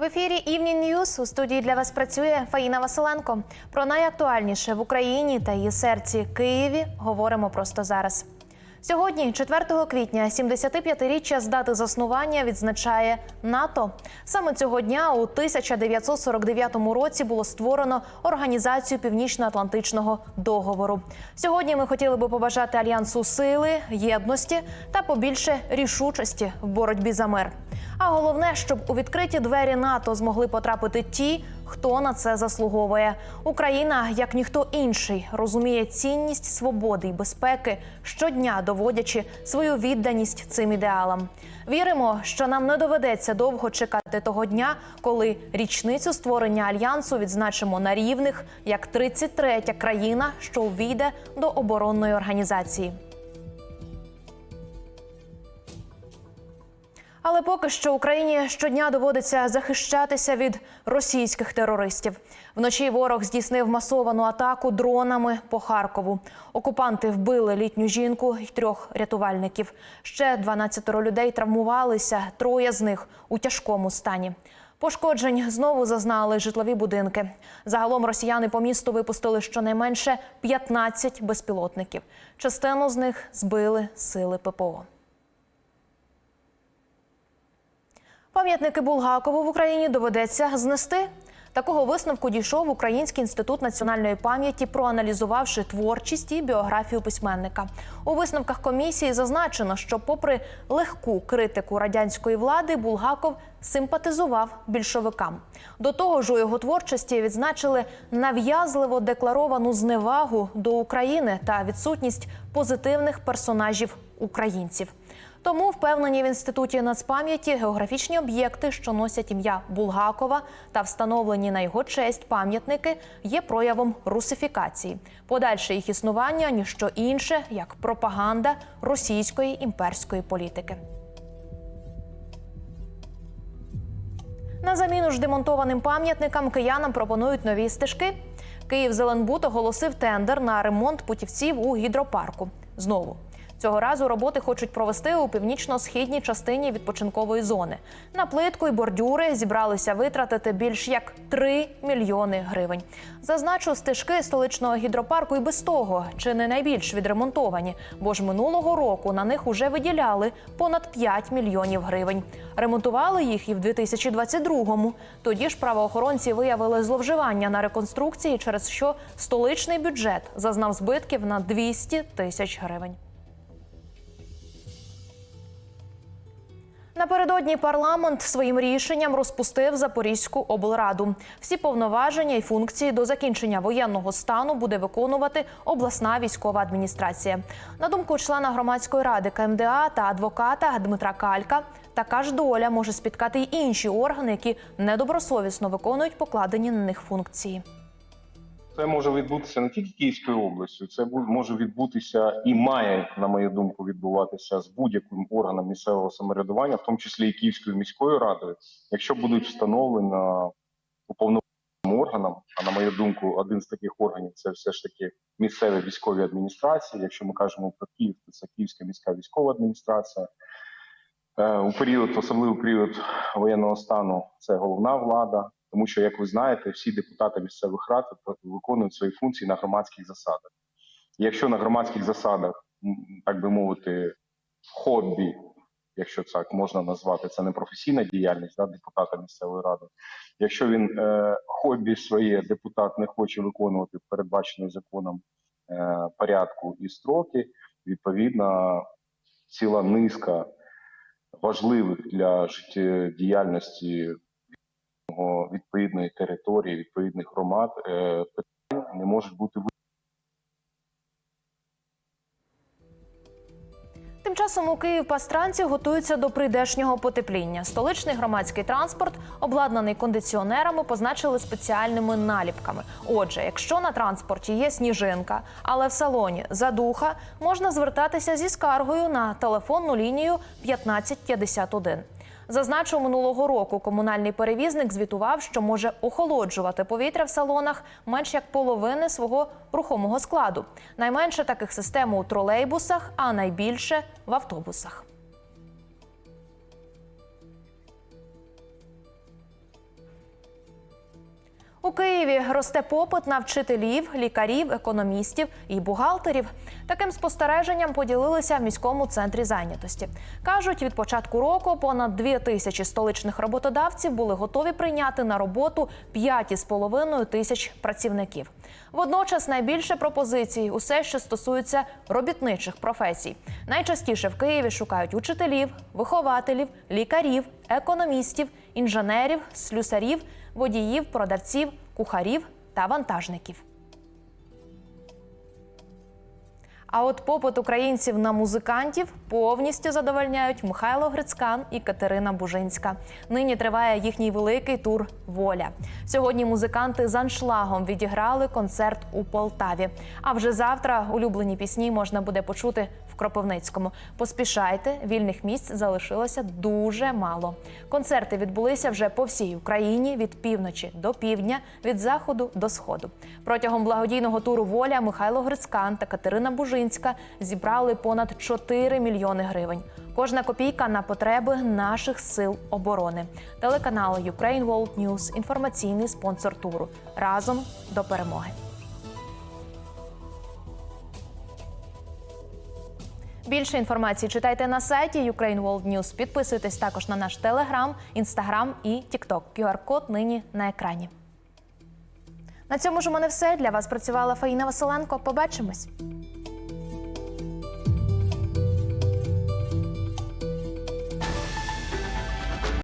В ефірі Івні Ньюс у студії для вас працює Фаїна Василенко. Про найактуальніше в Україні та її серці Києві говоримо просто зараз. Сьогодні, 4 квітня, 75-річчя з дати заснування відзначає НАТО. Саме цього дня у 1949 році було створено Організацію Північно-Атлантичного договору. Сьогодні ми хотіли би побажати альянсу сили, єдності та побільше рішучості в боротьбі за мир. А головне, щоб у відкриті двері НАТО змогли потрапити ті, хто на це заслуговує. Україна, як ніхто інший, розуміє цінність свободи і безпеки, щодня доводячи свою відданість цим ідеалам. Віримо, що нам не доведеться довго чекати того дня, коли річницю створення альянсу відзначимо на рівних як 33-я країна, що увійде до оборонної організації. Але поки що Україні щодня доводиться захищатися від російських терористів. Вночі ворог здійснив масовану атаку дронами по Харкову. Окупанти вбили літню жінку і трьох рятувальників. Ще 12 людей травмувалися, троє з них у тяжкому стані. Пошкоджень знову зазнали житлові будинки. Загалом росіяни по місту випустили щонайменше 15 безпілотників. Частину з них збили сили ППО. Пам'ятники Булгакову в Україні доведеться знести. Такого висновку дійшов Український інститут національної пам'яті, проаналізувавши творчість і біографію письменника. У висновках комісії зазначено, що, попри легку критику радянської влади, Булгаков симпатизував більшовикам. До того ж, у його творчості відзначили нав'язливо декларовану зневагу до України та відсутність позитивних персонажів українців. Тому впевнені в інституті нацпам'яті географічні об'єкти, що носять ім'я Булгакова та встановлені на його честь пам'ятники, є проявом русифікації. Подальше їх існування ніщо інше як пропаганда російської імперської політики. На заміну ж демонтованим пам'ятникам киянам пропонують нові стежки. Київ Зеленбуд оголосив тендер на ремонт путівців у гідропарку. Знову Цього разу роботи хочуть провести у північно-східній частині відпочинкової зони. На плитку і бордюри зібралися витратити більш як 3 мільйони гривень. Зазначу, стежки столичного гідропарку і без того чи не найбільш відремонтовані, бо ж минулого року на них уже виділяли понад 5 мільйонів гривень. Ремонтували їх і в 2022-му. Тоді ж правоохоронці виявили зловживання на реконструкції, через що столичний бюджет зазнав збитків на 200 тисяч гривень. Напередодні парламент своїм рішенням розпустив Запорізьку облраду. Всі повноваження і функції до закінчення воєнного стану буде виконувати обласна військова адміністрація. На думку члена громадської ради КМДА та адвоката Дмитра Калька, така ж доля може спіткати й інші органи, які недобросовісно виконують покладені на них функції. Це може відбутися не тільки Київською областю, це може відбутися і має, на мою думку, відбуватися з будь-яким органом місцевого самоврядування, в тому числі і Київською міською радою, якщо будуть встановлені уповноваженим органом, а на мою думку, один з таких органів це все ж таки місцеві військові адміністрації. Якщо ми кажемо про Київ, то це Київська міська військова адміністрація. Е, У період, особливий період воєнного стану, це головна влада, тому що, як ви знаєте, всі депутати місцевих рад виконують свої функції на громадських засадах. Якщо на громадських засадах, так би мовити, хобі, якщо так можна назвати, це не професійна діяльність да, депутата місцевої ради. Якщо він е, хобі своє депутат не хоче виконувати передбачений законом е, порядку і строки, відповідно, ціла низка важливих для життєдіяльності відповідного- відповідної території, відповідних громад е, питань не можуть бути Тим часом у Київ-Пастранці готуються до прийдешнього потепління. Столичний громадський транспорт, обладнаний кондиціонерами, позначили спеціальними наліпками. Отже, якщо на транспорті є сніжинка, але в салоні задуха, можна звертатися зі скаргою на телефонну лінію 1551. Зазначу, минулого року комунальний перевізник звітував, що може охолоджувати повітря в салонах менш як половини свого рухомого складу. Найменше таких систем у тролейбусах, а найбільше в автобусах. Києві росте попит на вчителів, лікарів, економістів і бухгалтерів. Таким спостереженням поділилися в міському центрі зайнятості. кажуть, від початку року понад дві тисячі столичних роботодавців були готові прийняти на роботу 5,5 тисяч працівників. Водночас найбільше пропозицій усе, що стосується робітничих професій. Найчастіше в Києві шукають учителів, вихователів, лікарів, економістів, інженерів, слюсарів, водіїв, продавців, кухарів та вантажників. А от попит українців на музикантів повністю задовольняють Михайло Грицькан і Катерина Бужинська. Нині триває їхній великий тур Воля. Сьогодні музиканти з аншлагом відіграли концерт у Полтаві. А вже завтра улюблені пісні можна буде почути в Кропивницькому. Поспішайте, вільних місць залишилося дуже мало. Концерти відбулися вже по всій Україні від півночі до півдня, від заходу до сходу. Протягом благодійного туру Воля Михайло Грицькан та Катерина Бужинська зібрали понад 4 мільйони гривень. Кожна копійка на потреби наших сил оборони. Телеканал Ukraine World News – інформаційний спонсор туру. Разом до перемоги. Більше інформації читайте на сайті Ukraine World News. Підписуйтесь також на наш телеграм, інстаграм і тікток. QR-код нині на екрані. На цьому ж у мене все. Для вас працювала Фаїна Василенко. Побачимось.